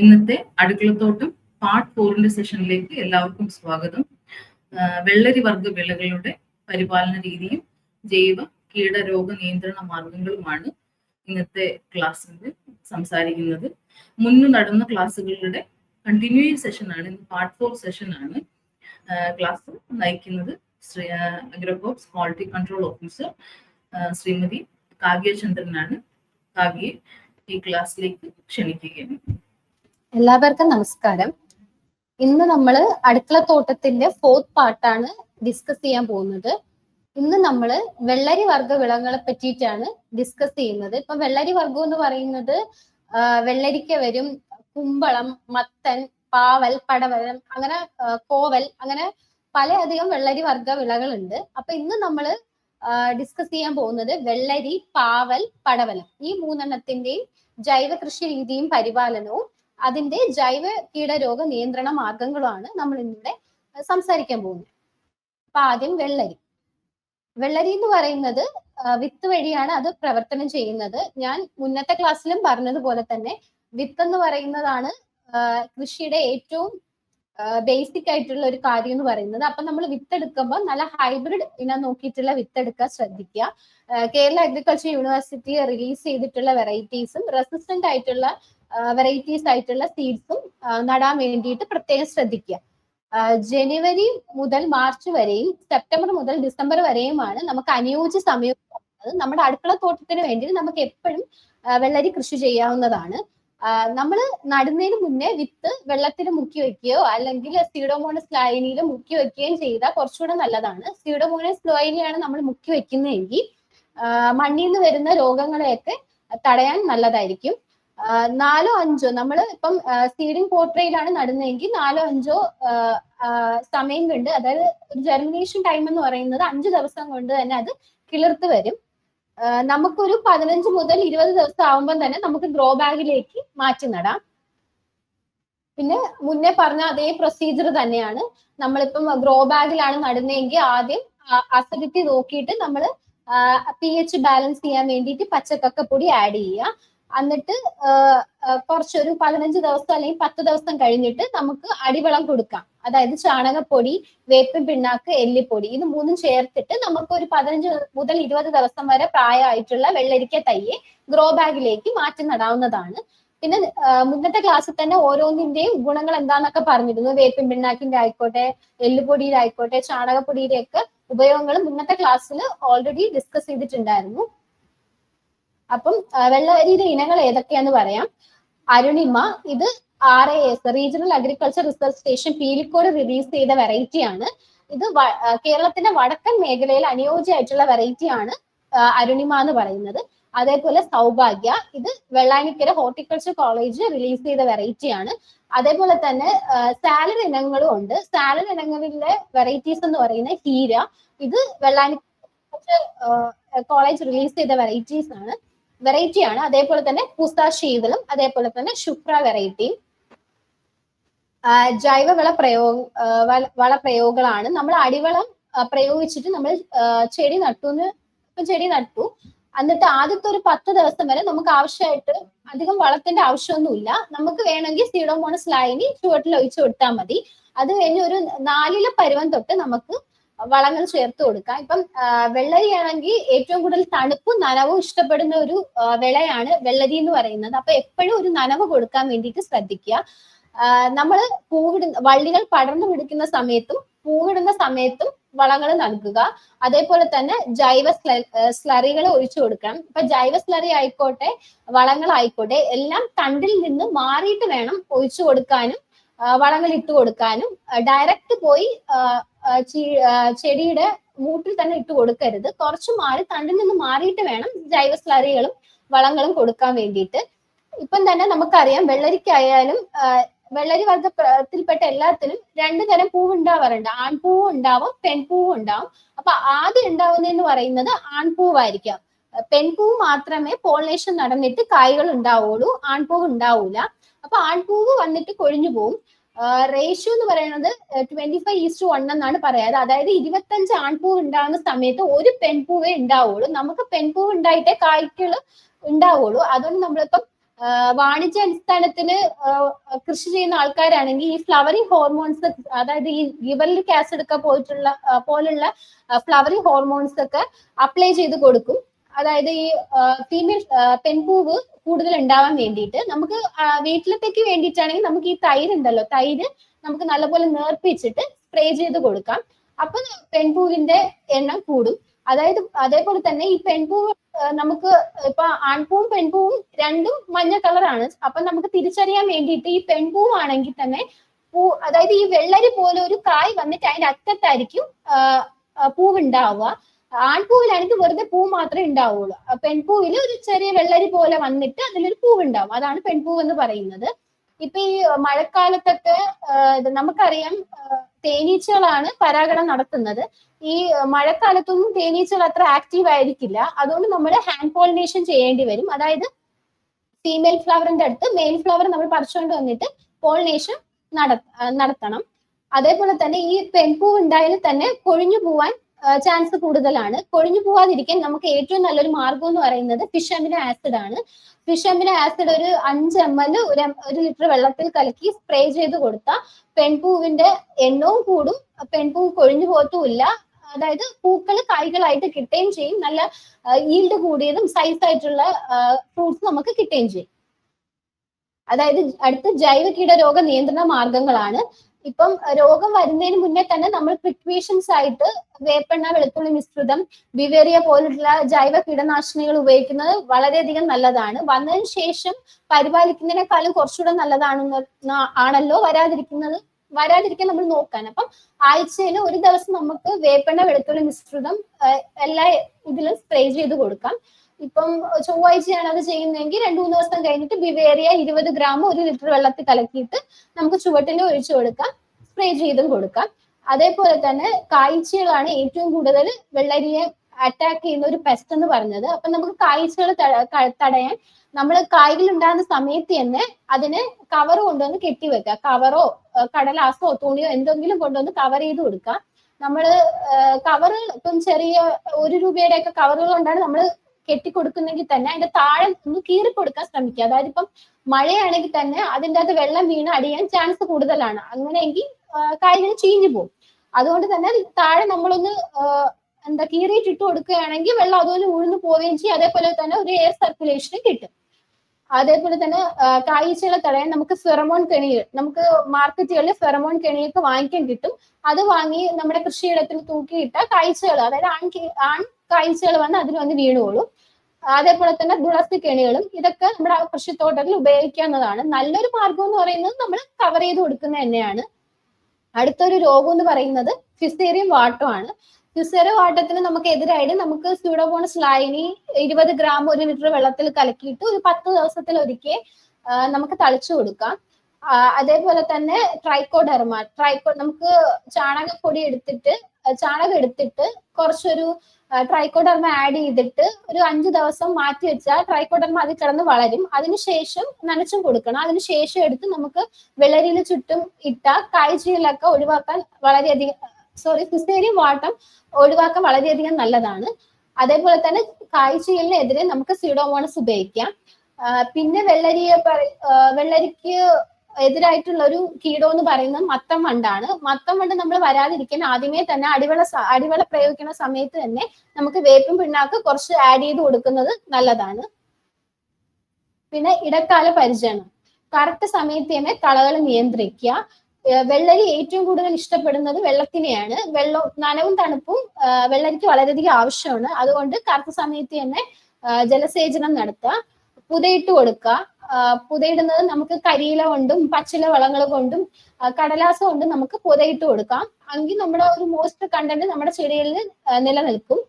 ഇന്നത്തെ അടുക്കളത്തോട്ടം പാർട്ട് ഫോറിന്റെ സെഷനിലേക്ക് എല്ലാവർക്കും സ്വാഗതം. വെള്ളരി വർഗ വിളകളുടെ പരിപാലന രീതിയും ജൈവ കീടരോഗ നിയന്ത്രണ മാർഗങ്ങളുമാണ് ഇന്നത്തെ ക്ലാസ്സിൽ സംസാരിക്കുന്നത്. മുന്നു നടന്ന ക്ലാസ്സുകളുടെ കണ്ടിന്യൂയിങ് സെഷനാണ് ഇന്ന് പാർട്ട് ഫോർ സെഷനാണ് ക്ലാസ് നയിക്കുന്നത് Shri Agrocops quality control officer Shrimati Kavya ചന്ദ്രനാണ് കാവ്യയെ ഈ ക്ലാസ്സിലേക്ക് ക്ഷണിക്കുകയാണ്. എല്ലാവർക്കും നമസ്കാരം. ഇന്ന് നമ്മൾ അടുക്കളത്തോട്ടത്തിന്റെ ഫോർത്ത് പാർട്ടാണ് ഡിസ്കസ് ചെയ്യാൻ പോകുന്നത്. ഇന്ന് നമ്മൾ വെള്ളരി വർഗ വിളകളെ പറ്റിയിട്ടാണ് ഡിസ്കസ് ചെയ്യുന്നത്. ഇപ്പൊ വെള്ളരി വർഗം എന്ന് പറയുന്നത് വെള്ളരിക്ക വരും കുമ്പളം മത്തൻ പാവൽ പടവലം അങ്ങനെ കോവൽ അങ്ങനെ പലയധികം വെള്ളരി വർഗ വിളകളുണ്ട്. അപ്പൊ ഇന്ന് നമ്മൾ ഡിസ്കസ് ചെയ്യാൻ പോകുന്നത് വെള്ളരി പാവൽ പടവലം. ഈ മൂന്നെണ്ണത്തിന്റെയും ജൈവ കൃഷി രീതിയും പരിപാലനവും അതിന്റെ ജൈവ കീടരോഗ നിയന്ത്രണ മാർഗങ്ങളുമാണ് നമ്മൾ ഇന്നിവിടെ സംസാരിക്കാൻ പോകുന്നത്. അപ്പൊ ആദ്യം വെള്ളരി. വെള്ളരി എന്ന് പറയുന്നത് വിത്ത് വഴിയാണ് അത് പ്രവർത്തനം ചെയ്യുന്നത്. ഞാൻ മുന്നത്തെ ക്ലാസ്സിലും പറഞ്ഞതുപോലെ തന്നെ വിത്ത് എന്ന് പറയുന്നതാണ് കൃഷിയുടെ ഏറ്റവും ബേസിക് ആയിട്ടുള്ള ഒരു കാര്യം എന്ന് പറയുന്നത് അപ്പൊ നമ്മൾ വിത്തെടുക്കുമ്പോൾ നല്ല ഹൈബ്രിഡ് ഇനം നോക്കിയിട്ടുള്ള വിത്തെടുക്കാൻ ശ്രദ്ധിക്കുക. കേരള അഗ്രികൾച്ചർ യൂണിവേഴ്സിറ്റി റിലീസ് ചെയ്തിട്ടുള്ള വെറൈറ്റീസും റെസിസ്റ്റന്റ് ആയിട്ടുള്ള വെറൈറ്റീസ് ആയിട്ടുള്ള സീഡ്സും നടാൻ വേണ്ടിയിട്ട് പ്രത്യേകം ശ്രദ്ധിക്കുക. ജനുവരി മുതൽ മാർച്ച് വരെയും സെപ്റ്റംബർ മുതൽ ഡിസംബർ വരെയുമാണ് നമുക്ക് അനുയോജ്യ സമയം. നമ്മുടെ അടുക്കള തോട്ടത്തിന് വേണ്ടി നമുക്ക് എപ്പോഴും വെള്ളരി കൃഷി ചെയ്യാവുന്നതാണ്. നമ്മൾ നടുന്നതിന് മുന്നേ വിത്ത് വെള്ളത്തിൽ മുക്കി വെക്കുകയോ അല്ലെങ്കിൽ സീഡോമോണസ് ലായനിയിൽ മുക്കി വെക്കുകയും ചെയ്താൽ കുറച്ചുകൂടെ നല്ലതാണ്. സീഡോമോണസ് ലൈനിയാണ് നമ്മൾ മുക്കി വെക്കുന്നതെങ്കിൽ മണ്ണിൽ നിന്ന് വരുന്ന രോഗങ്ങളെയൊക്കെ തടയാൻ നല്ലതായിരിക്കും. നാലോ അഞ്ചോ നമ്മൾ ഇപ്പം സീഡിംഗ് പോർട്രയിലാണ് നടുന്നതെങ്കിൽ നാലോ അഞ്ചോ സമയം കൊണ്ട് അതായത് ജെർമിനേഷൻ ടൈം എന്ന് പറയുന്നത് അഞ്ച് ദിവസം കൊണ്ട് തന്നെ അത് കിളിർത്ത് വരും. നമുക്കൊരു പതിനഞ്ച് മുതൽ ഇരുപത് ദിവസം ആവുമ്പോൾ തന്നെ നമുക്ക് ഗ്രോ ബാഗിലേക്ക് മാറ്റി നടാം. പിന്നെ മുന്നേ പറഞ്ഞ അതേ പ്രൊസീജിയർ തന്നെയാണ്. നമ്മളിപ്പം ഗ്രോ ബാഗിലാണ് നടുന്നതെങ്കിൽ ആദ്യം അസിഡിറ്റി നോക്കിയിട്ട് നമ്മൾ പി എച്ച് ബാലൻസ് ചെയ്യാൻ വേണ്ടിയിട്ട് പച്ചക്കക്കപ്പൊടി ആഡ് ചെയ്യുക. എന്നിട്ട് കുറച്ചൊരു പതിനഞ്ച് ദിവസം അല്ലെങ്കിൽ പത്ത് ദിവസം കഴിഞ്ഞിട്ട് നമുക്ക് അടിവളം കൊടുക്കാം. അതായത് ചാണകപ്പൊടി വേപ്പിൻ പിണ്ണാക്ക് എല്ലിപ്പൊടി ഇത് മൂന്നും ചേർത്തിട്ട് നമുക്ക് ഒരു പതിനഞ്ച് മുതൽ ഇരുപത് ദിവസം വരെ പ്രായമായിട്ടുള്ള വെള്ളരിക്ക തൈയെ ഗ്രോ ബാഗിലേക്ക് മാറ്റി നടാവുന്നതാണ്. പിന്നെ മുന്നത്തെ ക്ലാസ്സിൽ തന്നെ ഓരോന്നിന്റെയും ഗുണങ്ങൾ എന്താന്നൊക്കെ പറഞ്ഞിരുന്നു. വേപ്പിൻ പിണ്ണാക്കിന്റെ ആയിക്കോട്ടെ എല്ലുപൊടിയുടെ ആയിക്കോട്ടെ ഉപയോഗങ്ങൾ മുന്നത്തെ ക്ലാസ്സിൽ ഓൾറെഡി ഡിസ്കസ് ചെയ്തിട്ടുണ്ടായിരുന്നു. അപ്പം വെള്ളരിയുടെ ഇനങ്ങൾ ഏതൊക്കെയാന്ന് പറയാം. അരുണിമ ഇത് R A S regional agriculture research station Pilicode release ചെയ്ത വെറൈറ്റിയാണ് ഇത് കേരളത്തിന്റെ വടക്കൻ മേഖലയിൽ അനുയോജ്യമായിട്ടുള്ള വെറൈറ്റിയാണ് അരുണിമ എന്ന് പറയുന്നത്. അതേപോലെ സൗഭാഗ്യ ഇത് വെള്ളാനിക്കര ഹോർട്ടിക്കൾച്ചർ കോളേജ് റിലീസ് ചെയ്ത വെറൈറ്റിയാണ് അതേപോലെ തന്നെ സാലഡ് ഇനങ്ങളും ഉണ്ട്. സാലഡ് ഇനങ്ങളിലെ വെറൈറ്റീസ് എന്ന് പറയുന്നത് ഹീര ഇത് വെള്ളാനിക്കര കോളേജ് റിലീസ് ചെയ്ത വെറൈറ്റീസ് ആണ്. വെറൈറ്റി ആണ്. അതേപോലെ തന്നെ പുസ്ത ശീതളും അതേപോലെ തന്നെ ശുക്ര വെറൈറ്റിയും ജൈവവള പ്രയോഗ വള- പ്രയോഗങ്ങളാണ്. നമ്മൾ അടിവളം പ്രയോഗിച്ചിട്ട് നമ്മൾ ചെടി ഇപ്പൊ ചെടി നട്ടു. എന്നിട്ട് ആദ്യത്തെ ഒരു പത്ത് ദിവസം വരെ നമുക്ക് ആവശ്യമായിട്ട് അധികം വളത്തിന്റെ ആവശ്യമൊന്നുമില്ല. നമുക്ക് വേണമെങ്കിൽ സീഡോമോണസ് ലൈനി ചുവട്ടിൽ ഒഴിച്ചു കൊടുത്താൽ മതി. അത് കഴിഞ്ഞ് ഒരു നാലിലെ പരുവം തൊട്ട് നമുക്ക് വളങ്ങൾ ചേർത്ത് കൊടുക്കാം. ഇപ്പം വെള്ളരിയാണെങ്കിൽ ഏറ്റവും കൂടുതൽ തണുപ്പും നനവും ഇഷ്ടപ്പെടുന്ന ഒരു വിളയാണ് വെള്ളരി എന്ന് പറയുന്നത്. അപ്പൊ എപ്പോഴും ഒരു നനവ് കൊടുക്കാൻ വേണ്ടിയിട്ട് ശ്രദ്ധിക്കുക. നമ്മൾ പൂവിടുന്ന വള്ളികൾ പടർന്നു പിടിക്കുന്ന സമയത്തും പൂവിടുന്ന സമയത്തും വളങ്ങൾ നൽകുക. അതേപോലെ തന്നെ ജൈവ സ്ലറികൾ ഒഴിച്ചു കൊടുക്കണം. ഇപ്പൊ ജൈവ സ്ലറി ആയിക്കോട്ടെ വളങ്ങളായിക്കോട്ടെ എല്ലാം തണ്ടിൽ നിന്ന് മാറിയിട്ട് വേണം ഒഴിച്ചു കൊടുക്കാനും വളങ്ങൾ ഇട്ട് കൊടുക്കാനും. ഡയറക്റ്റ് പോയി ചെടിയുടെ മൂട്ടിൽ തന്നെ ഇട്ട് കൊടുക്കരുത്. കുറച്ച് മാറി തണ്ടിൽ നിന്ന് മാറിയിട്ട് വേണം ജൈവ സ്ലറികളും വളങ്ങളും കൊടുക്കാൻ വേണ്ടിയിട്ട്. ഇപ്പം തന്നെ നമുക്കറിയാം വെള്ളരിക്കായാലും വെള്ളരി വർഗത്തിൽപ്പെട്ട എല്ലാത്തിനും രണ്ടു തരം പൂവ് ഉണ്ടാവാറുണ്ട് ആൺപൂവും ഉണ്ടാവും പെൺപൂവും ഉണ്ടാവും. അപ്പൊ ആദ്യം ഉണ്ടാവുന്നതെന്ന് പറയുന്നത് ആൺപൂവായിരിക്കാം. പെൺപൂവ് മാത്രമേ പോളിനേഷൻ നടന്നിട്ട് കായ്കൾ ഉണ്ടാവുള്ളൂ ആൺപൂവ് ഉണ്ടാവൂല. അപ്പൊ ആൺപൂവ് വന്നിട്ട് കൊഴിഞ്ഞു പോവും. റേഷ്യോ എന്ന് പറയുന്നത് ട്വന്റി ഫൈവ് ഈസ്റ്റ് വൺ എന്നാണ് പറയാറ് അതായത് ഇരുപത്തഞ്ച് ആൺപൂവ് ഉണ്ടാകുന്ന സമയത്ത് ഒരു പെൺപൂവേ ഉണ്ടാവുള്ളൂ. നമുക്ക് പെൺപൂവ് ഉണ്ടായിട്ടേ കായ്ക്കൾ ഉണ്ടാവുള്ളൂ. അതുകൊണ്ട് നമ്മളിപ്പം വാണിജ്യ അടിസ്ഥാനത്തിന് കൃഷി ചെയ്യുന്ന ആൾക്കാരാണെങ്കിൽ ഈ ഫ്ലവറിംഗ് ഹോർമോൺസ് അതായത് ഈ ഗിവറിൽ ആസിഡ് ഒക്കെ പോയിട്ടുള്ള പോലുള്ള ഫ്ലവറിംഗ് ഹോർമോൺസ് ഒക്കെ അപ്ലൈ ചെയ്ത് കൊടുക്കും. അതായത് ഈ ഫീമെയിൽ പെൺപൂവ് കൂടുതൽ ഉണ്ടാവാൻ വേണ്ടിയിട്ട് നമുക്ക് വീട്ടിലത്തേക്ക് വേണ്ടിയിട്ടാണെങ്കിൽ നമുക്ക് ഈ തൈര് ഉണ്ടല്ലോ തൈര് നമുക്ക് നല്ലപോലെ നേർപ്പിച്ചിട്ട് സ്പ്രേ ചെയ്ത് കൊടുക്കാം. അപ്പൊ പെൺപൂവിന്റെ എണ്ണം കൂടും. അതായത് അതേപോലെ തന്നെ ഈ പെൺപൂവ് നമുക്ക് ഇപ്പൊ ആൺപൂവും പെൺപൂവും രണ്ടും മഞ്ഞ കളറാണ്. അപ്പൊ നമുക്ക് തിരിച്ചറിയാൻ വേണ്ടിയിട്ട് ഈ പെൺപൂവാണെങ്കിൽ തന്നെ പൂ അതായത് ഈ വെള്ളരി പോലെ ഒരു കായ് വന്നിട്ട് അതിന്റെ അറ്റത്തായിരിക്കും ആ, ആ, പൂവ് ഉണ്ടാവുക വെറുതെ പൂ മാത്രമേ ഉണ്ടാവുള്ളൂ. പെൺപൂവിൽ ഒരു ചെറിയ വെള്ളരി പോലെ വന്നിട്ട് അതിലൊരു പൂവ് ഉണ്ടാവും അതാണ് പെൺപൂവ് എന്ന് പറയുന്നത്. ഇപ്പൊ ഈ മഴക്കാലത്തൊക്കെ നമുക്കറിയാം തേനീച്ചകളാണ് പരാഗണം നടത്തുന്നത്. ഈ മഴക്കാലത്തൊന്നും തേനീച്ചകൾ അത്ര ആക്റ്റീവ് ആയിരിക്കില്ല. അതുകൊണ്ട് നമ്മൾ ഹാൻഡ് പോളിനേഷൻ ചെയ്യേണ്ടി വരും. അതായത് ഫീമെയിൽ ഫ്ലവറിന്റെ അടുത്ത് മെയിൽ ഫ്ലവർ നമ്മൾ പറിച്ചുകൊണ്ട് വന്നിട്ട് പോളിനേഷൻ നടത്തണം. അതേപോലെ തന്നെ ഈ പെൺപൂവ് ഉണ്ടായാൽ തന്നെ കൊഴിഞ്ഞു പോവാൻ ചാൻസ് കൂടുതലാണ്. കൊഴിഞ്ഞു പോവാതിരിക്കാൻ നമുക്ക് ഏറ്റവും നല്ലൊരു മാർഗം എന്ന് പറയുന്നത് ഫിഷ് ആസിഡ് ആണ്. ഫിഷ് ആസിഡ് ഒരു അഞ്ച് എം എൽ ഒരു ഒരു ലിറ്റർ വെള്ളത്തിൽ കലക്കി സ്പ്രേ ചെയ്ത് കൊടുത്താൽ പെൺപൂവിന്റെ എണ്ണവും കൂടും. പെൺപൂ കൊഴിഞ്ഞു പോകത്തുമില്ല. അതായത് പൂക്കൾ കായ്കളായിട്ട് കിട്ടുകയും ചെയ്യും. നല്ല ഈൽഡ് കൂടിയതും സൈസ് ആയിട്ടുള്ള ഫ്രൂട്ട്സ് നമുക്ക് കിട്ടുകയും ചെയ്യും. അതായത് അടുത്ത ജൈവ കീടരോഗ നിയന്ത്രണ മാർഗങ്ങളാണ് ഇപ്പം രോഗം വരുന്നതിന് മുന്നേ തന്നെ നമ്മൾ പ്രിക്വേഷൻസ് ആയിട്ട് വേപ്പെണ്ണ വെളുത്തുള്ളി മിശ്രിതം ബിവേറിയ പോലുള്ള ജൈവ കീടനാശിനികൾ ഉപയോഗിക്കുന്നത് വളരെയധികം നല്ലതാണ്. വന്നതിന് ശേഷം പരിപാലിക്കുന്നതിനേക്കാളും കുറച്ചുകൂടെ നല്ലതാണെന്ന് ആണല്ലോ വരാതിരിക്കുന്നത്? വരാതിരിക്കാൻ നമ്മൾ നോക്കാൻ അപ്പം ആഴ്ചയിൽ ഒരു ദിവസം നമുക്ക് വേപ്പെണ്ണ വെളുത്തുള്ളി മിശ്രിതം എല്ലാ ഇതിലും സ്പ്രേ ചെയ്ത് കൊടുക്കാം. ഇപ്പം ചൊവ്വാഴ്ചയാണ് അത് ചെയ്യുന്നതെങ്കിൽ രണ്ടു മൂന്ന് ദിവസം കഴിഞ്ഞിട്ട് ബിവേറിയ ഇരുപത് ഗ്രാം ഒരു ലിറ്റർ വെള്ളത്തിൽ കലക്കിയിട്ട് നമുക്ക് ചുവട്ടിൽ ഒഴിച്ചു കൊടുക്കാം. സ്പ്രേ ചെയ്തും കൊടുക്കാം. അതേപോലെ തന്നെ കാഴ്ചകളാണ് ഏറ്റവും കൂടുതൽ വെള്ളരിയെ അറ്റാക്ക് ചെയ്യുന്ന ഒരു പെസ്റ്റ് എന്ന് പറഞ്ഞത്. അപ്പൊ നമുക്ക് കാഴ്ചകൾ തടയാൻ നമ്മൾ കായ്കൾ ഉണ്ടാകുന്ന സമയത്ത് തന്നെ അതിന് കവർ കൊണ്ടുവന്ന് കെട്ടിവെക്കുക കവറോ കടലാസോ തുണിയോ എന്തെങ്കിലും കൊണ്ടുവന്ന് കവർ ചെയ്ത് കൊടുക്കാം നമ്മൾ കവർ ഇപ്പം ചെറിയ ഒരു രൂപയുടെ ഒക്കെ കവറുകൾ കൊണ്ടാണ് നമ്മൾ കെട്ടിക്കൊടുക്കുന്നെങ്കിൽ തന്നെ അതിന്റെ താഴെ ഒന്ന് കീറി കൊടുക്കാൻ ശ്രമിക്കുക. അതായത് ഇപ്പം മഴയാണെങ്കിൽ തന്നെ അതിന്റെ അകത്ത് വെള്ളം വീണ് അടിയാൻ ചാൻസ് കൂടുതലാണ്. അങ്ങനെയെങ്കിൽ കാര്യങ്ങൾ ചീഞ്ഞു പോകും. അതുകൊണ്ട് തന്നെ താഴെ നമ്മളൊന്ന് എന്താ കീറിയിട്ടിട്ട് കൊടുക്കുകയാണെങ്കിൽ വെള്ളം അതുപോലെ ഉഴുന്നു പോവുകയും ചെയ്യും. അതേപോലെ തന്നെ ഒരു എയർ സർക്കുലേഷനും കിട്ടും. അതേപോലെ തന്നെ കായ്ച്ചകളെ തടയാൻ നമുക്ക് ഫെറമോൺ കെണികൾ നമുക്ക് മാർക്കറ്റുകളിൽ ഫെറമോൺ കെണിയൊക്കെ വാങ്ങിക്കാൻ കിട്ടും. അത് വാങ്ങി നമ്മുടെ കൃഷിയിടത്തിൽ തൂക്കിയിട്ട കായ്ച്ചകൾ അതായത് ആൺ ആൺ കായ്ച്ചകൾ വന്ന് അതിൽ വന്ന് വീണുകൊള്ളും അതേപോലെ തന്നെ തുളസി കെണികളും ഇതൊക്കെ നമ്മുടെ കൃഷിത്തോട്ടത്തിൽ ഉപയോഗിക്കാവുന്നതാണ്. നല്ലൊരു മാർഗം എന്ന് പറയുന്നത് നമ്മൾ കവർ ചെയ്ത് കൊടുക്കുന്നത് തന്നെയാണ്. അടുത്തൊരു രോഗം എന്ന് പറയുന്നത് ഫിസേറിയം വാട്ടമാണ് ഫിസേറിയം വാട്ടത്തിന് നമുക്ക് എതിരായിട്ട് നമുക്ക് സ്യൂഡോബോണസ് ലൈനി ഇരുപത് ഗ്രാം ഒരു ലിറ്റർ വെള്ളത്തിൽ കലക്കിയിട്ട് ഒരു പത്ത് ദിവസത്തിൽ ഒരിക്കൽ നമുക്ക് തളിച്ചു കൊടുക്കാം. അതേപോലെ തന്നെ ട്രൈക്കോഡെർമ ട്രൈക്കോ നമുക്ക് ചാണകപ്പൊടി എടുത്തിട്ട് ചാണകം എടുത്തിട്ട് കുറച്ചൊരു ട്രൈക്കോഡർമ ആഡ് ചെയ്തിട്ട് ഒരു അഞ്ച് ദിവസം മാറ്റി വെച്ചാൽ ട്രൈക്കോഡർമ അതിൽ കിടന്ന് വളരും. അതിനുശേഷം നനച്ചും കൊടുക്കണം. അതിനുശേഷം എടുത്ത് നമുക്ക് വെള്ളരിയിൽ ചുറ്റും ഇട്ട കായ്ച്ചയിലൊക്കെ ഒഴിവാക്കാൻ വളരെയധികം സോറി ഫിസേരിയം വാട്ടം ഒഴിവാക്കാൻ വളരെയധികം നല്ലതാണ്. അതേപോലെ തന്നെ കായ്ച്ചയിലിനെതിരെ നമുക്ക് സീഡോമോണസ് ഉപയോഗിക്കാം. പിന്നെ വെള്ളരിയെ വെള്ളരിക്ക് എതിരായിട്ടുള്ള ഒരു കീടോ എന്ന് പറയുന്നത് മത്തം വണ്ടാണ്. മത്തം വണ്ട് നമ്മൾ വരാതിരിക്കാൻ ആദ്യമേ തന്നെ അടിവള അടിവള പ്രയോഗിക്കുന്ന സമയത്ത് തന്നെ നമുക്ക് വേപ്പും പിണ്ണാക്ക് കുറച്ച് ആഡ് ചെയ്ത് കൊടുക്കുന്നത് നല്ലതാണ്. പിന്നെ ഇടക്കാല പരിചരണം. കറക്റ്റ് സമയത്ത് തന്നെ കളകൾ നിയന്ത്രിക്കുക. വെള്ളരി ഏറ്റവും കൂടുതൽ ഇഷ്ടപ്പെടുന്നത് വെള്ളത്തിനെയാണ്. വെള്ളം നനവും തണുപ്പും വെള്ളരിക്ക് വളരെയധികം ആവശ്യമാണ്. അതുകൊണ്ട് കറക്റ്റ് സമയത്ത് തന്നെ ജലസേചനം നടത്തുക. പുതയിട്ട് കൊടുക്കുക. പുതയിടുന്നത് നമുക്ക് കരിയില കൊണ്ടും പച്ചില വളങ്ങൾ കൊണ്ടും കടലാസം കൊണ്ടും നമുക്ക് പുതയിട്ട് കൊടുക്കാം. എങ്കിൽ നമ്മുടെ ഒരു മോസ്റ്റ് കണ്ടന്റ് നമ്മുടെ ചെടികളിൽ നിലനിൽക്കും.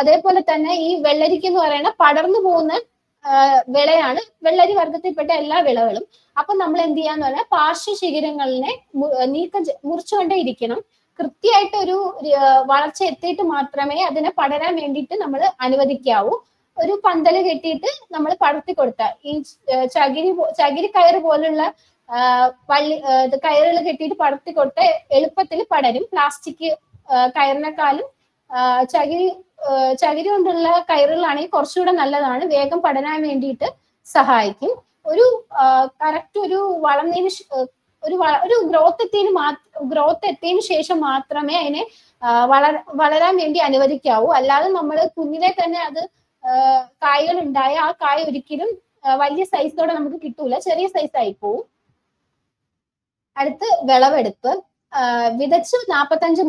അതേപോലെ തന്നെ ഈ വെള്ളരിക്ക് എന്ന് പറയുന്ന പടർന്നു പോകുന്ന വിളയാണ് വെള്ളരി വർഗത്തിൽപ്പെട്ട എല്ലാ വിളകളും. അപ്പൊ നമ്മൾ എന്ത് ചെയ്യാന്ന് പറഞ്ഞാൽ പാർശ്വ ശിഖരങ്ങളിനെ നീക്കം മുറിച്ചുകൊണ്ടേ ഇരിക്കണം. കൃത്യമായിട്ട് ഒരു വളർച്ച എത്തിയിട്ട് മാത്രമേ അതിനെ പടരാൻ വേണ്ടിയിട്ട് നമ്മൾ അനുവദിക്കാവൂ. ഒരു പന്തൽ കെട്ടിയിട്ട് നമ്മൾ പടർത്തി കൊടുത്ത. ഈ ചകിരി ചകിരി കയർ പോലുള്ള വള്ളി കയറുകൾ കെട്ടിയിട്ട് പടർത്തി കൊടുത്ത എളുപ്പത്തിൽ പടരും. പ്ലാസ്റ്റിക് കയറിനെക്കാളും ചകിരി ചകിരി കൊണ്ടുള്ള കയറുകളാണെങ്കിൽ കുറച്ചുകൂടെ നല്ലതാണ്. വേഗം പടരാൻ വേണ്ടിയിട്ട് സഹായിക്കും. ഒരു കറക്റ്റ് ഒരു വളർന്നതിന് ഒരു ഒരു ഗ്രോത്ത് എത്തിയതിന് മാത്രം ഗ്രോത്ത് എത്തിയതിനു ശേഷം മാത്രമേ അതിനെ വളർ വളരാൻ വേണ്ടി അനുവദിക്കാവൂ. അല്ലാതെ നമ്മൾ കുഞ്ഞിലെ തന്നെ അത് കായ്കൾ ഉണ്ടായ ആ കായ ഒരിക്കലും വലിയ സൈസോടെ നമുക്ക് കിട്ടൂല. ചെറിയ സൈസ് ആയി പോവും. അടുത്ത് വിളവെടുപ്പ്. വിതച്ച് നാൽപ്പത്തഞ്ച്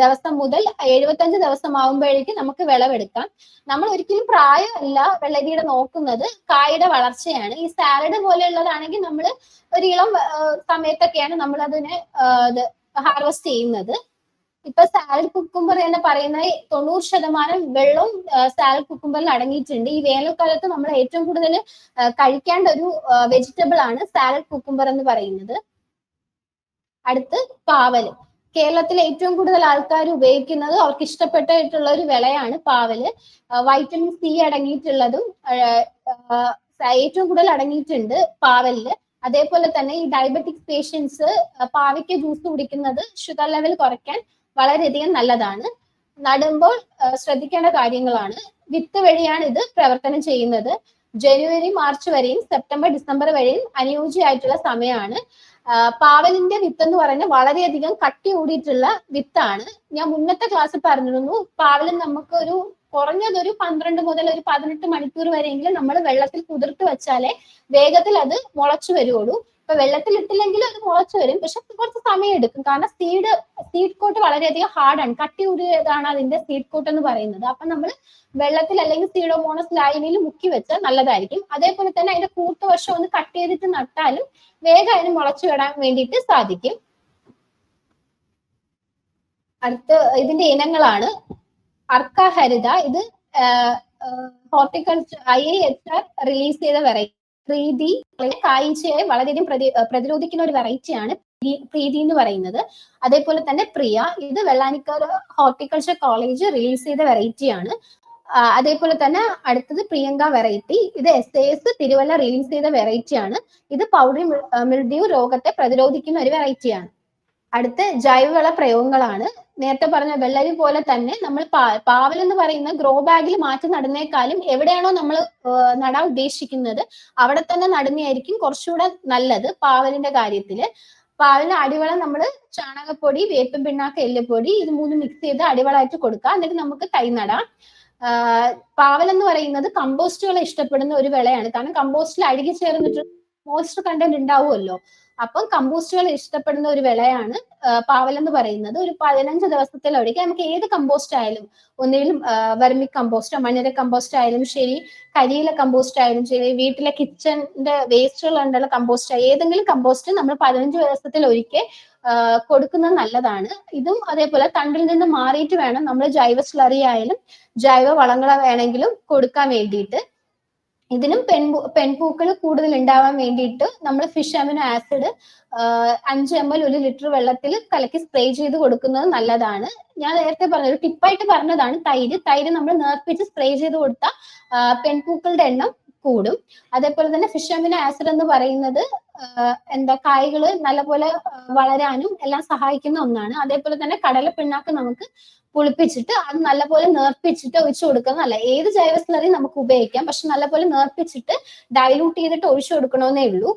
ദിവസം മുതൽ എഴുപത്തഞ്ച് ദിവസം ആകുമ്പോഴേക്കും നമുക്ക് വിളവെടുക്കാം. നമ്മൾ ഒരിക്കലും പ്രായമല്ല വെള്ളരിയുടെ നോക്കുന്നത്. കായുടെ വളർച്ചയാണ്. ഈ സാലഡ് പോലെയുള്ളതാണെങ്കിൽ നമ്മൾ ഒരു ഇളം സമയത്തൊക്കെയാണ് നമ്മൾ അതിനെ ഹാർവെസ്റ്റ് ചെയ്യുന്നത്. ഇപ്പൊ സാലഡ് കുക്കുംബർ എന്ന് പറയുന്ന തൊണ്ണൂറ് ശതമാനം വെള്ളവും സാലഡ് കുക്കുംബറിൽ അടങ്ങിയിട്ടുണ്ട്. ഈ വേനൽക്കാലത്ത് നമ്മൾ ഏറ്റവും കൂടുതൽ കഴിക്കേണ്ട ഒരു വെജിറ്റബിൾ ആണ് സാലഡ് കുക്കുംബർ എന്ന് പറയുന്നത്. അടുത്ത് പാവൽ കേരളത്തിലെ ഏറ്റവും കൂടുതൽ ആൾക്കാർ ഉപയോഗിക്കുന്നത് അവർക്ക് ഇഷ്ടപ്പെട്ടിട്ടുള്ള ഒരു വിളയാണ് പാവൽ വൈറ്റമിൻ സി അടങ്ങിയിട്ടുള്ളതും ഏറ്റവും കൂടുതൽ അടങ്ങിയിട്ടുണ്ട് പാവലിൽ അതേപോലെ തന്നെ ഈ ഡയബറ്റിക് പേഷ്യൻസ് പാവയ്ക്ക ജ്യൂസ് കുടിക്കുന്നത് ഷുഗർ ലെവൽ കുറയ്ക്കാൻ വളരെയധികം നല്ലതാണ്. നടുമ്പോൾ ശ്രദ്ധിക്കേണ്ട കാര്യങ്ങളാണ്. വിത്ത് വഴിയാണ് ഇത് പ്രവർത്തനം ചെയ്യുന്നത്. ജനുവരി മാർച്ച് വരെയും സെപ്റ്റംബർ ഡിസംബർ വരെയും അനുയോജ്യമായിട്ടുള്ള സമയമാണ്. പാവലിന്റെ വിത്ത് എന്ന് പറയുന്നത് വളരെയധികം കട്ടി കൂടിയിട്ടുള്ള വിത്താണ്. ഞാൻ മുന്നത്തെ ക്ലാസ്സിൽ പറഞ്ഞിരുന്നു പാവലിൽ നമുക്ക് ഒരു കുറഞ്ഞത് ഒരു പന്ത്രണ്ട് മുതൽ ഒരു പതിനെട്ട് മണിക്കൂർ വരെയെങ്കിലും നമ്മൾ വെള്ളത്തിൽ കുതിർത്ത് വെച്ചാലേ വേഗത്തിൽ അത് മുളച്ചു വരുവുള്ളൂ. ഇപ്പൊ വെള്ളത്തിൽ ഇട്ടില്ലെങ്കിൽ അത് മുളച്ചു വരും. പക്ഷെ കുറച്ച് സമയം എടുക്കും കാരണം സീഡ് സീഡ് കോട്ട് വളരെയധികം ഹാർഡാണ് കട്ടി കൂടിയതാണ് അതിന്റെ സീഡ് കോട്ട് എന്ന് പറയുന്നത്. അപ്പൊ നമ്മൾ വെള്ളത്തിൽ അല്ലെങ്കിൽ സീഡോമോണസ് ലൈനിൽ മുക്കി വെച്ചാൽ നല്ലതായിരിക്കും. അതേപോലെ തന്നെ അതിന്റെ കൂട്ടുവശം ഒന്ന് കട്ട് ചെയ്തിട്ട് നട്ടാലും വേഗം അതിന് മുളച്ചു വിടാൻ വേണ്ടിയിട്ട് സാധിക്കും. അടുത്ത ഇതിന്റെ ഇനങ്ങളാണ്. അർക്ക ഹരിത ഇത് horticulture I H R release ചെയ്ത വെറൈറ്റി പ്രീതി കാഴ്ചയെ വളരെയധികം പ്രതി പ്രതിരോധിക്കുന്ന ഒരു വെറൈറ്റിയാണ് പ്രീതി എന്ന് പറയുന്നത്. അതേപോലെ തന്നെ പ്രിയ ഇത് വെള്ളാനിക്കർ ഹോർട്ടിക്കൾച്ചർ കോളേജ് റിലീസ് ചെയ്ത വെറൈറ്റിയാണ് അതേപോലെ തന്നെ അടുത്തത് പ്രിയങ്ക വെറൈറ്റി ഇത് എസ് എസ് തിരുവല്ല റിലീസ് ചെയ്ത വെറൈറ്റിയാണ് ഇത് പൗഡറി മിൽഡ്യൂ രോഗത്തെ പ്രതിരോധിക്കുന്ന ഒരു വെറൈറ്റിയാണ് അടുത്ത ജൈവവള പ്രയോഗങ്ങളാണ്. നേരത്തെ പറഞ്ഞ വെള്ളരി പോലെ തന്നെ നമ്മൾ പാവൽ എന്ന് പറയുന്ന ഗ്രോ ബാഗിൽ മാറ്റി നടുന്നേക്കാളും എവിടെയാണോ നമ്മൾ നടാൻ ഉദ്ദേശിക്കുന്നത് അവിടെ തന്നെ നടുന്നതായിരിക്കും കുറച്ചുകൂടെ നല്ലത് പാവലിന്റെ കാര്യത്തിൽ പാവലിന് അടിവളം നമ്മൾ ചാണകപ്പൊടി വേപ്പും പിണ്ണാക്ക് എല്ലുപൊടി ഇത് മൂന്നും മിക്സ് ചെയ്ത് അടിവളമായിട്ട് കൊടുക്കുക എന്നിട്ട് നമുക്ക് തൈ നടാം. പാവൽ എന്ന് പറയുന്നത് കമ്പോസ്റ്റുകളെ ഇഷ്ടപ്പെടുന്ന ഒരു വിളയാണ്. കാരണം കമ്പോസ്റ്റിൽ അഴുകി ചേർന്നിട്ട് മോയ്സ്ചർ കണ്ടന്റ് ഉണ്ടാവുമല്ലോ? അപ്പം കമ്പോസ്റ്റുകൾ ഇഷ്ടപ്പെടുന്ന ഒരു വിളയാണ് പാവൽ എന്ന് പറയുന്നത്. ഒരു പതിനഞ്ച് ദിവസത്തിലൊരിക്കൽ നമുക്ക് ഏത് കമ്പോസ്റ്റ് ആയാലും ഒന്നിലും വെർമി കമ്പോസ്റ്റ് മണ്ണിര കമ്പോസ്റ്റ് ആയാലും ശരി കരിയിലെ കമ്പോസ്റ്റ് ആയാലും ശരി വീട്ടിലെ കിച്ചണിന്റെ വേസ്റ്റുകൾ ഉണ്ടുള്ള കമ്പോസ്റ്റ് ഏതെങ്കിലും കമ്പോസ്റ്റ് നമ്മൾ പതിനഞ്ച് ദിവസത്തിൽ ഒരിക്കൽ കൊടുക്കുന്നത് നല്ലതാണ്. ഇതും അതേപോലെ തണ്ടിൽ നിന്ന് മാറിയിട്ട് വേണം നമ്മൾ ജൈവ സ്ലറി ആയാലും ജൈവ വളങ്ങൾ വേണമെങ്കിലും കൊടുക്കാൻ വേണ്ടിയിട്ട്. ഇതിനും പെൺപൂ പെൺപൂക്കൾ കൂടുതൽ ഉണ്ടാവാൻ വേണ്ടിയിട്ട് നമ്മൾ ഫിഷ് അമിനോ ആസിഡ് അഞ്ച് എം എൽ ഒരു ലിറ്റർ വെള്ളത്തിൽ കലക്കി സ്പ്രേ ചെയ്ത് കൊടുക്കുന്നത് നല്ലതാണ്. ഞാൻ നേരത്തെ പറഞ്ഞ ഒരു ടിപ്പായിട്ട് പറഞ്ഞതാണ് തൈര്. തൈര് നമ്മൾ നേർപ്പിച്ച് സ്പ്രേ ചെയ്ത് കൊടുത്താൽ പെൺപൂക്കളുടെ എണ്ണം കൂടും. അതേപോലെ തന്നെ ഫിഷ് അമിനോ ആസിഡ് എന്ന് പറയുന്നത് എന്താ കായ്കൾ നല്ലപോലെ വളരാനും എല്ലാം സഹായിക്കുന്ന ഒന്നാണ്. അതേപോലെ തന്നെ കടല പിണ്ണാക്ക് നമുക്ക് പുളിപ്പിച്ചിട്ട് അത് നല്ലപോലെ നേർപ്പിച്ചിട്ട് ഒഴിച്ചു കൊടുക്കുന്നത് അല്ല ഏത് ജൈവ സ്ലറി നമുക്ക് ഉപയോഗിക്കാം പക്ഷെ നല്ലപോലെ നേർപ്പിച്ചിട്ട് ഡൈലൂട്ട് ചെയ്തിട്ട് ഒഴിച്ചു കൊടുക്കണമെന്നേ ഉള്ളൂ.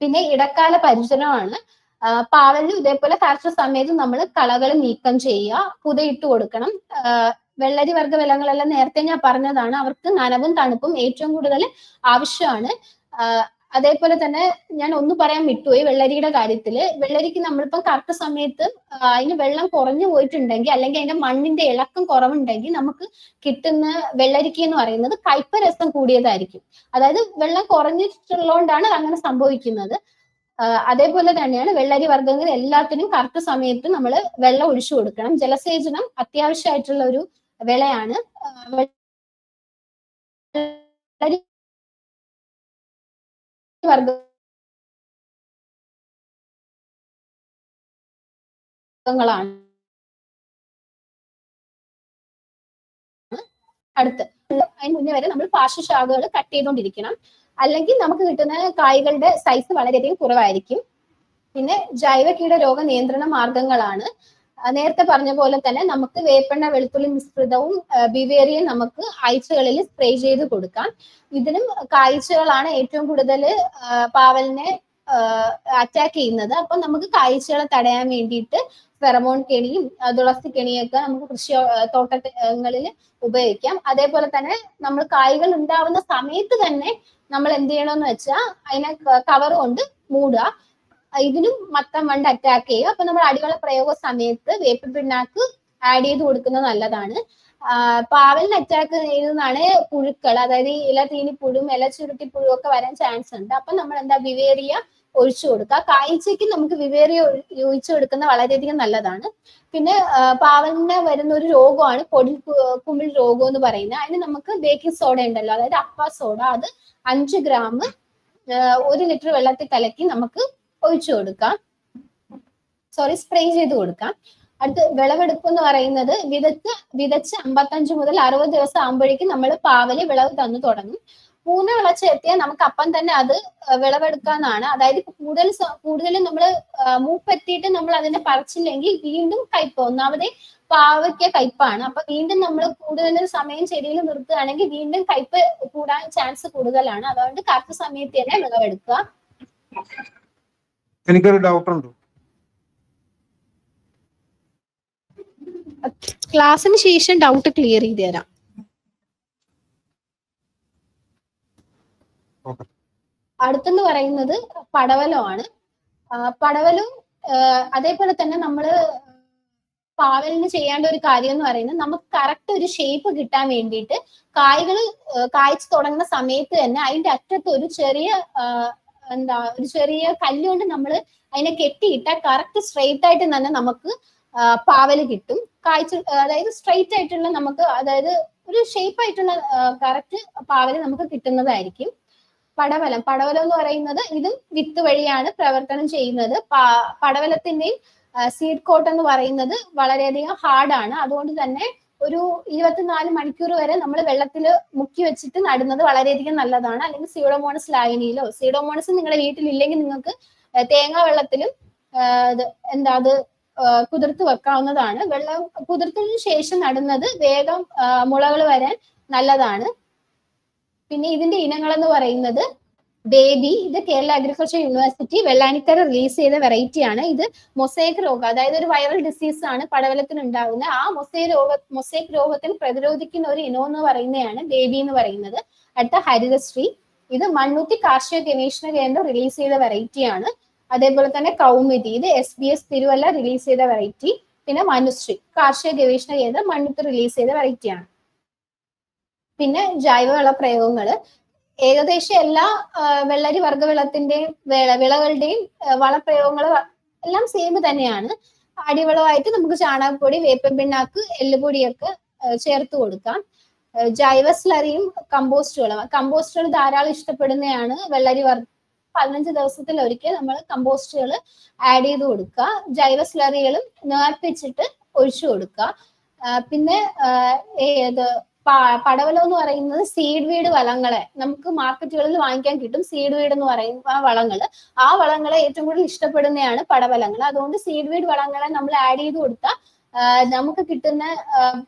പിന്നെ ഇടക്കാല പരിചരണമാണ്. പാവലിൽ ഇതേപോലെ കറച്ച സമയത്ത് നമ്മൾ കളകൾ നീക്കം ചെയ്യുക പുതയിട്ട് കൊടുക്കണം. വെള്ളരി വർഗ വിലങ്ങളെല്ലാം നേരത്തെ ഞാൻ പറഞ്ഞതാണ്. അവർക്ക് നനവും തണുപ്പും ഏറ്റവും കൂടുതൽ ആവശ്യമാണ്. അതേപോലെ തന്നെ ഞാൻ ഒന്ന് പറയാൻ വിട്ടുപോയി വെള്ളരിയുടെ കാര്യത്തിൽ വെള്ളരിക്ക് നമ്മളിപ്പം കറക്റ്റ് സമയത്ത് അതിന് വെള്ളം കുറഞ്ഞു പോയിട്ടുണ്ടെങ്കിൽ അല്ലെങ്കിൽ അതിന്റെ മണ്ണിന്റെ ഇളക്കം കുറവുണ്ടെങ്കിൽ നമുക്ക് കിട്ടുന്ന വെള്ളരിക്ക എന്ന് പറയുന്നത് കയ്പ രസം കൂടിയതായിരിക്കും. അതായത് വെള്ളം കുറഞ്ഞിട്ടുള്ളതുകൊണ്ടാണ് അങ്ങനെ സംഭവിക്കുന്നത്. അതേപോലെ തന്നെയാണ് വെള്ളരി വർഗങ്ങൾ എല്ലാത്തിനും കറക്റ്റ് സമയത്ത് നമ്മൾ വെള്ളം ഒഴിച്ചു കൊടുക്കണം. ജലസേചനം അത്യാവശ്യമായിട്ടുള്ള ഒരു വിളയാണ് വെള്ളരി വർഗങ്ങളാണ്. അടുത്ത്. അതിന് മുന്നേ വരെ നമ്മൾ പാർശ്വശാഖകൾ കട്ട് ചെയ്തുകൊണ്ടിരിക്കണം അല്ലെങ്കിൽ നമുക്ക് കിട്ടുന്ന കായ്കളുടെ സൈസ് വളരെയധികം കുറവായിരിക്കും. പിന്നെ ജൈവ കീട രോഗ നിയന്ത്രണ മാർഗങ്ങളാണ്. നേരത്തെ പറഞ്ഞ പോലെ തന്നെ നമുക്ക് വേപ്പെണ്ണ വെളുത്തുള്ളി മിശ്രിതവും ബിവേറിയും നമുക്ക് ആഴ്ചകളിൽ സ്പ്രേ ചെയ്ത് കൊടുക്കാം. ഇതിനും കാഴ്ചകളാണ് ഏറ്റവും കൂടുതൽ പാവലിനെ അറ്റാക്ക് ചെയ്യുന്നത്. അപ്പൊ നമുക്ക് കാഴ്ചകളെ തടയാൻ വേണ്ടിയിട്ട് ഫെറമോൺ കെണിയും തുളസി കെണിയൊക്കെ നമുക്ക് കൃഷി തോട്ടങ്ങളിൽ ഉപയോഗിക്കാം. അതേപോലെ തന്നെ നമ്മൾ കായ്കൾ ഉണ്ടാവുന്ന സമയത്ത് തന്നെ നമ്മൾ എന്ത് ചെയ്യണമെന്ന് വെച്ചാൽ അതിനെ കവർ കൊണ്ട് മൂടുക. ഇതിനും മത്തം വണ്ട് അറ്റാക്ക് ചെയ്യും. അപ്പൊ നമ്മൾ അടിവള പ്രയോഗ സമയത്ത് വേപ്പ് പിണ്ണാക്ക് ആഡ് ചെയ്ത് കൊടുക്കുന്നത് നല്ലതാണ്. പാവലിന് അറ്റാക്ക് ചെയ്യുന്നതാണ് പുഴുക്കൾ. അതായത് ഇല തീനി പുഴും ഇല ചുരുട്ടി പുഴും ഒക്കെ വരാൻ ചാൻസ് ഉണ്ട്. അപ്പൊ നമ്മൾ എന്താ വിവേറിയ ഒഴിച്ചു കൊടുക്കുക. കാഴ്ചയ്ക്ക് നമുക്ക് വിവേറിയ ഒഴി- ഒഴിച്ചു കൊടുക്കുന്നത് വളരെയധികം നല്ലതാണ്. പിന്നെ പാവലിന് വരുന്ന ഒരു രോഗമാണ് പൊടി കുമ്പിൾ രോഗം എന്ന് പറയുന്നത്. അതിന് നമുക്ക് ബേക്കിംഗ് സോഡ ഉണ്ടല്ലോ. അതായത് അപ്പ സോഡ അത് അഞ്ച് ഗ്രാം ഒരു ലിറ്റർ വെള്ളത്തിൽ കലക്കി നമുക്ക് ഒഴിച്ചു കൊടുക്കാം. സോറി സ്പ്രേ ചെയ്ത് കൊടുക്കാം. അടുത്ത് വിളവെടുപ്പ് എന്ന് പറയുന്നത് വിതച്ച് വിതച്ച് അമ്പത്തഞ്ച് മുതൽ അറുപത് ദിവസം ആകുമ്പോഴേക്കും നമ്മൾ പാവൽ വിളവ് തന്നു തുടങ്ങും. പൂന വിളച്ച് എത്തിയാൽ നമുക്ക് അപ്പം തന്നെ അത് വിളവെടുക്കാന്നാണ്. അതായത് കൂടുതൽ കൂടുതൽ നമ്മൾ മൂപ്പെത്തിയിട്ട് നമ്മൾ അതിനെ പറിച്ചില്ലെങ്കിൽ വീണ്ടും കയ്പ് ഒന്നാമതേ പാവയ്ക്ക കയ്പാണ് അപ്പൊ വീണ്ടും നമ്മൾ കൂടുതൽ സമയം ചെടിയിൽ നിർത്തുകയാണെങ്കിൽ വീണ്ടും കയ്പ് കൂടാൻ ചാൻസ് കൂടുതലാണ്. അതുകൊണ്ട് കറക്റ്റ് സമയത്ത് തന്നെ വിളവെടുക്കുക. എനിക്കൊരു ഡൗട്ട് ഉണ്ട് ക്ലാസ്സിന് ശേഷം ഡൗട്ട് ക്ലിയർ ചെയ്ത് തരാം. അടുത്തെന്ന് പറയുന്നത് പടവലമാണ്. പടവലും അതേപോലെ തന്നെ നമ്മൾ പാവലിന് ചെയ്യേണ്ട ഒരു കാര്യം എന്ന് പറയുന്നത് നമുക്ക് കറക്റ്റ് ഒരു ഷേപ്പ് കിട്ടാൻ വേണ്ടിയിട്ട് കായ്കൾ കായ്ച്ചു തുടങ്ങുന്ന സമയത്ത് തന്നെ അതിന്റെ അറ്റത്ത് ഒരു ചെറിയ എന്താ ഒരു ചെറിയ കല്ലുകൊണ്ട് നമ്മൾ അതിനെ കെട്ടിയിട്ടാൽ കറക്റ്റ് സ്ട്രെയിറ്റ് ആയിട്ട് തന്നെ നമുക്ക് പാവൽ കിട്ടും. കാഴ്ച അതായത് സ്ട്രെയിറ്റ് ആയിട്ടുള്ള നമുക്ക് അതായത് ഒരു ഷേപ്പ് ആയിട്ടുള്ള കറക്റ്റ് പാവൽ നമുക്ക് കിട്ടുന്നതായിരിക്കും. പടവലം പടവലം എന്ന് പറയുന്നത് ഇത് വിത്ത് വഴിയാണ് പ്രവർത്തനം ചെയ്യുന്നത്. പടവലത്തിന്റെയും സീഡ് കോട്ട് എന്ന് പറയുന്നത് വളരെയധികം ഹാർഡാണ് അതുകൊണ്ട് തന്നെ ഒരു ഇരുപത്തിനാല് മണിക്കൂർ വരെ നമ്മൾ വെള്ളത്തിൽ മുക്കി വെച്ചിട്ട് നടുന്നത് വളരെയധികം നല്ലതാണ്. അല്ലെങ്കിൽ സീഡോമോണസ് ലായനിയിലോ സീഡോമോണസ് നിങ്ങളുടെ വീട്ടിലില്ലെങ്കിൽ നിങ്ങൾക്ക് തേങ്ങ വെള്ളത്തിലും എന്താ അത് കുതിർത്ത് വെക്കാവുന്നതാണ്. വെള്ളം കുതിർത്തതിന് ശേഷം നടുന്നത് വേഗം മുളകൾ വരാൻ നല്ലതാണ്. പിന്നെ ഇതിന്റെ ഇനങ്ങൾ എന്ന് പറയുന്നത് ബേബി ഇത് Kerala agriculture university Vellanikkara release ചെയ്ത വെറൈറ്റി ആണ്. ഇത് മൊസൈക്ക് രോഗം അതായത് ഒരു വൈറൽ ഡിസീസ് ആണ് പടവലത്തിന് ഉണ്ടാകുന്നത് ആ മൊസൈ രോഗ മൊസൈക്ക് രോഗത്തിന് പ്രതിരോധിക്കുന്ന ഒരു ഇനം എന്ന് പറയുന്നതാണ് ബേബി എന്ന് പറയുന്നത്. അടുത്ത ഹരിതശ്രീ. ഇത് മണ്ണുത്തി കാർഷിക ഗവേഷണ കേന്ദ്രം റിലീസ് ചെയ്ത വെറൈറ്റി ആണ്. അതേപോലെ തന്നെ കൗമിതി ഇത് S B S Thiruvalla release ചെയ്ത വെറൈറ്റി പിന്നെ മനുശ്രീ. കാർഷിക ഗവേഷണ കേന്ദ്രം മണ്ണുത്തി റിലീസ് ചെയ്ത വെറൈറ്റിയാണ് പിന്നെ ജൈവവള പ്രയോഗങ്ങൾ. ഏകദേശം എല്ലാ വെള്ളരി വെള്ളരി വർഗവിളത്തിന്റെയും വിള വിളകളുടെയും വളപ്രയോഗങ്ങൾ എല്ലാം സെയിം തന്നെയാണ്. അടിവളമായിട്ട് നമുക്ക് ചാണകപ്പൊടി വേപ്പൻ പിണ്ണാക്ക് എല്ലുപൊടിയൊക്കെ ചേർത്ത് കൊടുക്കാം. ജൈവ സ്ലറിയും കമ്പോസ്റ്റുകളും. കമ്പോസ്റ്റുകൾ ധാരാളം ഇഷ്ടപ്പെടുന്നതാണ്. വെള്ളരി വർഗ പതിനഞ്ച് ദിവസത്തിൽ ഒരിക്കൽ നമ്മൾ കമ്പോസ്റ്റുകൾ ആഡ് ചെയ്ത് കൊടുക്കുക. ജൈവ സ്ലറികളും നേർപ്പിച്ചിട്ട് ഒഴിച്ചു കൊടുക്കുക. പിന്നെ ഏത് പടവലം എന്ന് പറയുന്നത് സീഡ് വീട് വളങ്ങളെ. നമുക്ക് മാർക്കറ്റുകളിൽ വാങ്ങിക്കാൻ കിട്ടും സീഡ് വീട് എന്ന് പറയുന്ന ആ വളങ്ങൾ ആ വളങ്ങളെ ഏറ്റവും കൂടുതൽ ഇഷ്ടപ്പെടുന്നതാണ് പടവലങ്ങൾ. അതുകൊണ്ട് സീഡ് വീട് വളങ്ങളെ നമ്മൾ ആഡ് ചെയ്ത് കൊടുത്താൽ നമുക്ക് കിട്ടുന്ന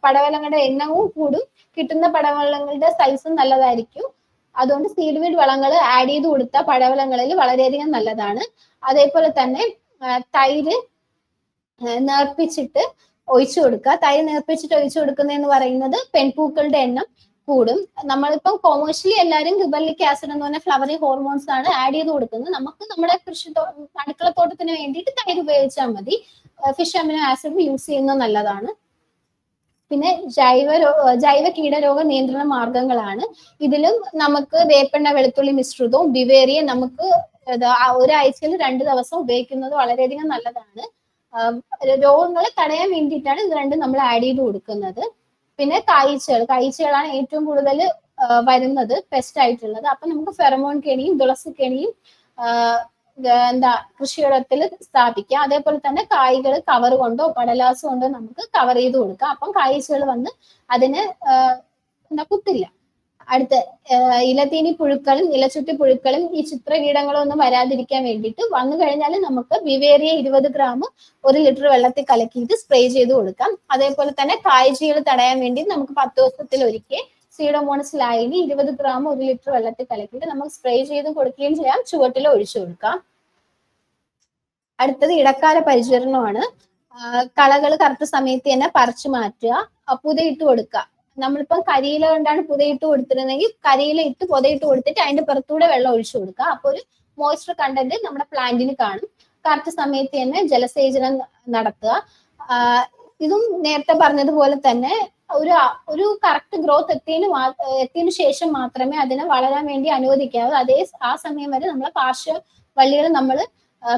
പടവലങ്ങളുടെ എണ്ണവും കൂടും. കിട്ടുന്ന പടവലങ്ങളുടെ സൈസും നല്ലതായിരിക്കും. അതുകൊണ്ട് സീഡ് വീട് വളങ്ങൾ ആഡ് ചെയ്ത് കൊടുത്ത പടവലങ്ങളിൽ വളരെയധികം നല്ലതാണ്. അതേപോലെ തന്നെ തൈര് നേർപ്പിച്ചിട്ട് ഒഴിച്ചു കൊടുക്കുക. തൈര് നേർപ്പിച്ചിട്ട് ഒഴിച്ചു കൊടുക്കുന്നതെന്ന് പറയുന്നത് പെൺപൂക്കളുടെ എണ്ണം കൂടും. നമ്മളിപ്പം കൊമേഴ്ഷ്യലി എല്ലാവരും ഗിബർലിക് ആസിഡ് എന്ന് പറഞ്ഞ ഫ്ലവറിംഗ് ഹോർമോൺസ് ആണ് ആഡ് ചെയ്ത് കൊടുക്കുന്നത്. നമുക്ക് നമ്മുടെ കൃഷി അടുക്കളത്തോട്ടത്തിന് വേണ്ടിയിട്ട് തൈര് ഉപയോഗിച്ചാൽ മതി. ഫിഷ് അമിനോ ആസിഡ് യൂസ് ചെയ്യുന്നത് നല്ലതാണ്. പിന്നെ ജൈവ ജൈവ കീടരോഗ നിയന്ത്രണ മാർഗങ്ങളാണ്. ഇതിലും നമുക്ക് വേപ്പെണ്ണ വെളുത്തുള്ളി മിശ്രിതവും ബിവേറിയ നമുക്ക് ഒരാഴ്ചയിൽ രണ്ട് ദിവസം ഉപയോഗിക്കുന്നത് വളരെയധികം നല്ലതാണ്. രോഗങ്ങളെ തടയാൻ വേണ്ടിയിട്ടാണ് ഇത് രണ്ടും നമ്മൾ ആഡ് ചെയ്ത് കൊടുക്കുന്നത്. പിന്നെ കായ്ച്ചകൾ കായ്ച്ചകളാണ് ഏറ്റവും കൂടുതൽ വരുന്നത് പെസ്റ്റ് ആയിട്ടുള്ളത്. അപ്പൊ നമുക്ക് ഫെറമോൺ കെണിയും തുളസി കെണിയും എന്താ കൃഷിയിടത്തിൽ സ്ഥാപിക്കാം. അതേപോലെ തന്നെ കായ്കൾ കവർ കൊണ്ടോ പടലാസ് കൊണ്ടോ നമുക്ക് കവർ ചെയ്ത് കൊടുക്കാം. അപ്പം കായ്ച്ചകൾ വന്ന് അതിന് കുത്തില്ല. അടുത്ത ഇലതീനി പുഴുക്കളും ഇലച്ചുട്ടി പുഴുക്കളും ഈ ചിത്രകീടങ്ങളും ഒന്നും വരാതിരിക്കാൻ വേണ്ടിയിട്ട് വന്നു കഴിഞ്ഞാൽ നമുക്ക് വിവേറിയ ഇരുപത് ഗ്രാം ഒരു ലിറ്റർ വെള്ളത്തിൽ കലക്കിയിട്ട് സ്പ്രേ ചെയ്ത് കൊടുക്കാം. അതേപോലെ തന്നെ കായ്ചകൾ തടയാൻ വേണ്ടി നമുക്ക് പത്ത് ദിവസത്തിൽ ഒരിക്കൽ സീഡോമോണസ് ലായനി ഇരുപത് ഗ്രാം ഒരു ലിറ്റർ വെള്ളത്തിൽ കലക്കിയിട്ട് നമുക്ക് സ്പ്രേ ചെയ്ത് കൊടുക്കുകയും ചെയ്യാം. ചുവട്ടിൽ ഒഴിച്ചു കൊടുക്കാം. അടുത്തത് ഇടക്കാല പരിചരണമാണ്. കളകൾ കറക്റ്റ് സമയത്ത് തന്നെ പറിച്ചു മാറ്റുക. ആ, പുതയിട്ട് കൊടുക്കുക. നമ്മളിപ്പം കരിയില കൊണ്ടാണ് പുതയിട്ട് കൊടുത്തിരുന്നെങ്കിൽ കരിയില ഇട്ട് പുതയിട്ട് കൊടുത്തിട്ട് അതിന്റെ പുറത്തൂടെ വെള്ളം ഒഴിച്ചു കൊടുക്കുക. അപ്പോൾ ഒരു മോയ്സ്ചർ കണ്ടന്റ് നമ്മുടെ പ്ലാന്റിന് കാണും. കറക്റ്റ് സമയത്ത് തന്നെ ജലസേചനം നടത്തുക. ഇതും നേരത്തെ പറഞ്ഞതുപോലെ തന്നെ ഒരു ഒരു കറക്റ്റ് ഗ്രോത്ത് എത്തിയതിന് എത്തിയതിനു ശേഷം മാത്രമേ അതിനെ വളരാൻ വേണ്ടി അനുവദിക്കാവൂ. അതേ ആ സമയം വരെ നമ്മളെ പാർശ്വ വള്ളികൾ നമ്മൾ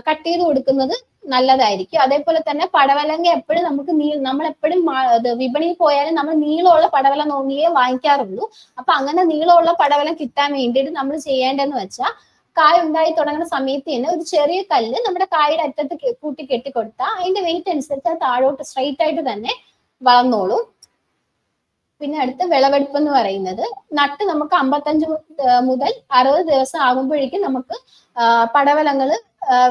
കട്ട് ചെയ്ത് കൊടുക്കുന്നത് നല്ലതായിരിക്കും. അതേപോലെ തന്നെ പടവലങ്ങ എപ്പോഴും നമുക്ക് നീ നമ്മൾ എപ്പോഴും വിപണിയിൽ പോയാലും നമ്മൾ നീളമുള്ള പടവല നോങ്ങിയേ വാങ്ങിക്കാറുള്ളൂ. അപ്പൊ അങ്ങനെ നീളമുള്ള പടവലം കിട്ടാൻ വേണ്ടിയിട്ട് നമ്മൾ ചെയ്യേണ്ടതെന്ന് വെച്ചാൽ കായ ഉണ്ടായി തുടങ്ങുന്ന സമയത്ത് തന്നെ ഒരു ചെറിയ കല്ല് നമ്മുടെ കായുടെ അറ്റത്ത് കൂട്ടി കെട്ടിക്കൊടുത്താൽ അതിന്റെ വെയിറ്റ് അനുസരിച്ച് അത് താഴോട്ട് സ്ട്രൈറ്റ് ആയിട്ട് തന്നെ വളർന്നോളും. പിന്നെ അടുത്ത വിളവെടുപ്പ് എന്ന് പറയുന്നത് നട്ട് നമുക്ക് അമ്പത്തഞ്ച് മുതൽ അറുപത് ദിവസം ആകുമ്പോഴേക്കും നമുക്ക് പടവലങ്ങൾ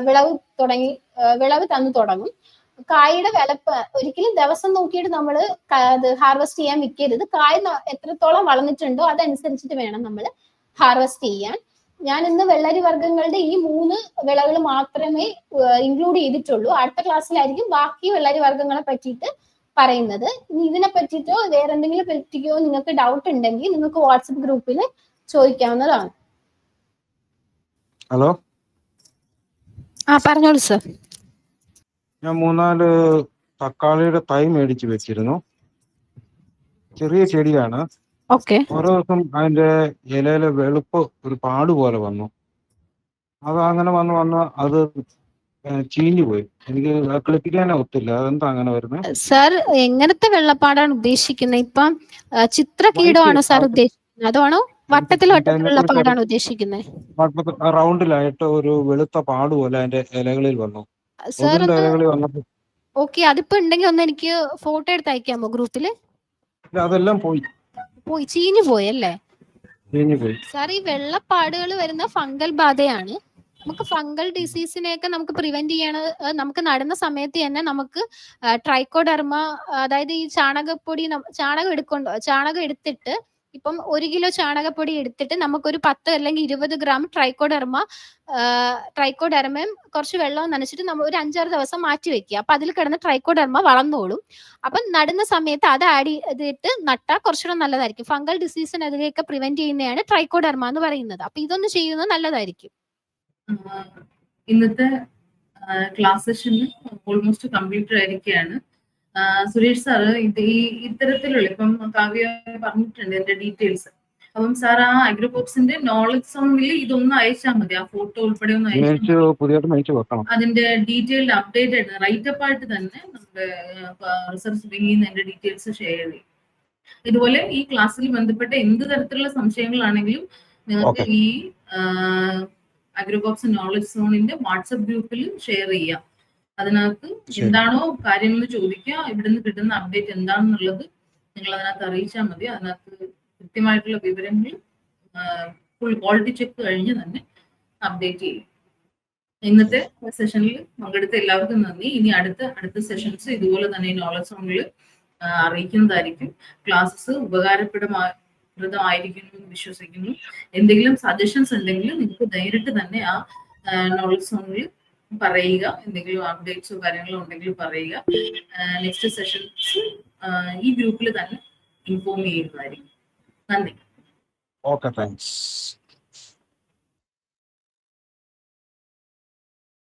വിളവ് തുടങ്ങി വിളവ് തന്നു തുടങ്ങും. കായുടെ വിലപ്പ് ഒരിക്കലും ദിവസം നോക്കിയിട്ട് നമ്മൾ ഹാർവെസ്റ്റ് ചെയ്യാൻ വിൽക്കരുത് കായ എത്രത്തോളം വളർന്നിട്ടുണ്ടോ അതനുസരിച്ചിട്ട് വേണം നമ്മൾ ഹാർവെസ്റ്റ് ചെയ്യാൻ. ഞാൻ ഇന്ന് വെള്ളരി വർഗങ്ങളുടെ ഈ മൂന്ന് വിളകൾ മാത്രമേ ഇൻക്ലൂഡ് ചെയ്തിട്ടുള്ളൂ. അടുത്ത ക്ലാസ്സിലായിരിക്കും ബാക്കി വെള്ളരി വർഗങ്ങളെ പറ്റിയിട്ട് പറയുന്നത്. ഇനി ഇതിനെ പറ്റിയിട്ടോ വേറെ എന്തെങ്കിലും പറ്റിയോ നിങ്ങൾക്ക് ഡൗട്ട് ഉണ്ടെങ്കിൽ നിങ്ങൾക്ക് വാട്സപ്പ് ഗ്രൂപ്പിൽ ചോദിക്കാവുന്നതാണ്. ഹലോ ആ പറഞ്ഞോളൂ സർ. ഞാൻ മൂന്നാൽ തക്കാളിയുടെ തൈ മേടിച്ച് വെച്ചിരുന്നു. ചെറിയ ചെടിയാണ്. ഓക്കെ. ഓരോ ദിവസം അതിന്റെ ഇലയിലെ വെളുപ്പ് ഒരു പാട് പോലെ വന്നു. അത് അങ്ങനെ വന്ന് വന്ന് അത് ചീഞ്ഞു പോയി. എനിക്ക് കിളിപ്പിക്കാനേ ഒത്തില്ല. അതെന്താ അങ്ങനെ വരുന്നത് സാർ എങ്ങനത്തെ വെള്ളപ്പാടാണ് ഉദ്ദേശിക്കുന്നത്? ഇപ്പം ചിത്രകീടമാണോ സാർ ഉദ്ദേശിക്കുന്നത്? അതാണോ വട്ടത്തിൽ വട്ടത്തിലുള്ള പാടാണ് ഉദ്ദേശിക്കുന്നത് റൗണ്ടിലായിട്ട് ഒരു വെളുത്ത പാട് പോലെ അതിന്റെ ഇലകളിൽ വന്നു. ഇലകളിൽ വന്നപ്പോ ഓക്കെ അതിപ്പോ ഉണ്ടെങ്കിൽ ഒന്ന് എനിക്ക് ഫോട്ടോ എടുത്ത് അയക്കാമോ ഗ്രൂപ്പിൽ അതെല്ലാം പോയി. പോയി ചീഞ്ഞു പോയി അല്ലേ? പോയി. സാർ ഈ വെള്ളപ്പാടുകൾ വരുന്ന ഫംഗൽ ബാധയാണ്. നമുക്ക് ഫംഗൽ ഡിസീസിനെയൊക്കെ നമുക്ക് പ്രിവെന്റ് ചെയ്യണ നമുക്ക് നടുന്ന സമയത്ത് തന്നെ നമുക്ക് ട്രൈക്കോഡർമ അതായത് ഈ ചാണകപ്പൊടി ചാണകം എടുക്കൊണ്ട് ചാണകം എടുത്തിട്ട് ഇപ്പം ഒരു കിലോ ചാണകപ്പൊടി എടുത്തിട്ട് നമുക്കൊരു പത്ത് അല്ലെങ്കിൽ ഇരുപത് ഗ്രാം ട്രൈക്കോഡർമ ട്രൈക്കോഡെർമയും കുറച്ച് വെള്ളം നനച്ചിട്ട് നമ്മൾ ഒരു അഞ്ചാറ് ദിവസം മാറ്റി വെക്കുക. അപ്പൊ അതിൽ കിടന്ന് ട്രൈക്കോഡർമ വളർന്നോളും. അപ്പം നടുന്ന സമയത്ത് അത് ആഡ് ചെയ്തിട്ട് നട്ടാൽ കുറച്ചുകൂടെ നല്ലതായിരിക്കും. ഫംഗൽ ഡിസീസിനെതിരെയൊക്കെ പ്രിവെന്റ് ചെയ്യുന്നതാണ് ട്രൈക്കോഡർമ എന്ന് പറയുന്നത്. അപ്പൊ ഇതൊന്ന് ചെയ്യുന്നത് നല്ലതായിരിക്കും. ഇന്നത്തെ ക്ലാസ് സെഷൻ ഓൾമോസ്റ്റ് കംപ്ലീറ്റ് ആയിരിക്കുകയാണ് സുരേഷ് സാറ് ഇത് ഈ ഇത്തരത്തിലുള്ള ഇപ്പം കാവ്യ പറഞ്ഞിട്ടുണ്ട് എന്റെ ഡീറ്റെയിൽസ് അപ്പം സാർ ആ അഗ്രോപോപ്സിന്റെ നോളജ് സോണിൽ ഇതൊന്ന് അയച്ചാൽ മതി. ആ ഫോട്ടോ ഉൾപ്പെടെ ഒന്ന് അയച്ചാൽ അതിന്റെ ഡീറ്റെയിൽഡ് അപ്ഡേറ്റഡ് റൈറ്റ് അപ്പ് ആയിട്ട് തന്നെ നമ്മുടെ റിസർച്ച് വിങ്ങിൽ നിന്ന് ഡീറ്റെയിൽസ് ഷെയർ ചെയ്യും. ഇതുപോലെ ഈ ക്ലാസ്സിൽ ബന്ധപ്പെട്ട എന്ത് തരത്തിലുള്ള സംശയങ്ങളാണെങ്കിലും നിങ്ങൾക്ക് ഈ അഗ്രോബോക്സ് നോളജ് സോണിന്റെ വാട്സപ്പ് ഗ്രൂപ്പിൽ ഷെയർ ചെയ്യാം. അതിനകത്ത് എന്താണോ എന്താണോ കാര്യങ്ങൾ ചോദിക്കുക ഇവിടുന്ന് കിട്ടുന്ന അപ്ഡേറ്റ് എന്താണെന്നുള്ളത് നിങ്ങൾ അതിനകത്ത് അറിയിച്ചാൽ മതി. അതിനകത്ത് കൃത്യമായിട്ടുള്ള വിവരങ്ങൾ ഫുൾ ക്വാളിറ്റി ചെക്ക് കഴിഞ്ഞ് തന്നെ അപ്ഡേറ്റ് ചെയ്യും. ഇന്നത്തെ സെഷനിൽ പങ്കെടുത്ത എല്ലാവർക്കും നന്ദി. ഇനി അടുത്ത അടുത്ത സെഷൻസ് ഇതുപോലെ തന്നെ നോളജ് സോണിൽ അറിയിക്കുന്നതായിരിക്കും. ക്ലാസ്സസ് ഉപകാരപ്രദമായിരിക്കുന്നു എന്ന് വിശ്വസിക്കുന്നു. എന്തെങ്കിലും സജഷൻസ് ഉണ്ടെങ്കിൽ നിങ്ങൾക്ക് നേരിട്ട് തന്നെ ആ നോളജ് സോണിൽ പറയുക എന്തെങ്കിലും അപ്ഡേറ്റ്സോ കാര്യങ്ങളോ ഉണ്ടെങ്കിൽ പറയുക. നെക്സ്റ്റ് സെഷൻസ് ഈ ഗ്രൂപ്പിൽ തന്നെ ഇൻഫോം ചെയ്യുന്നതായിരിക്കും. നന്ദി. Okay thanks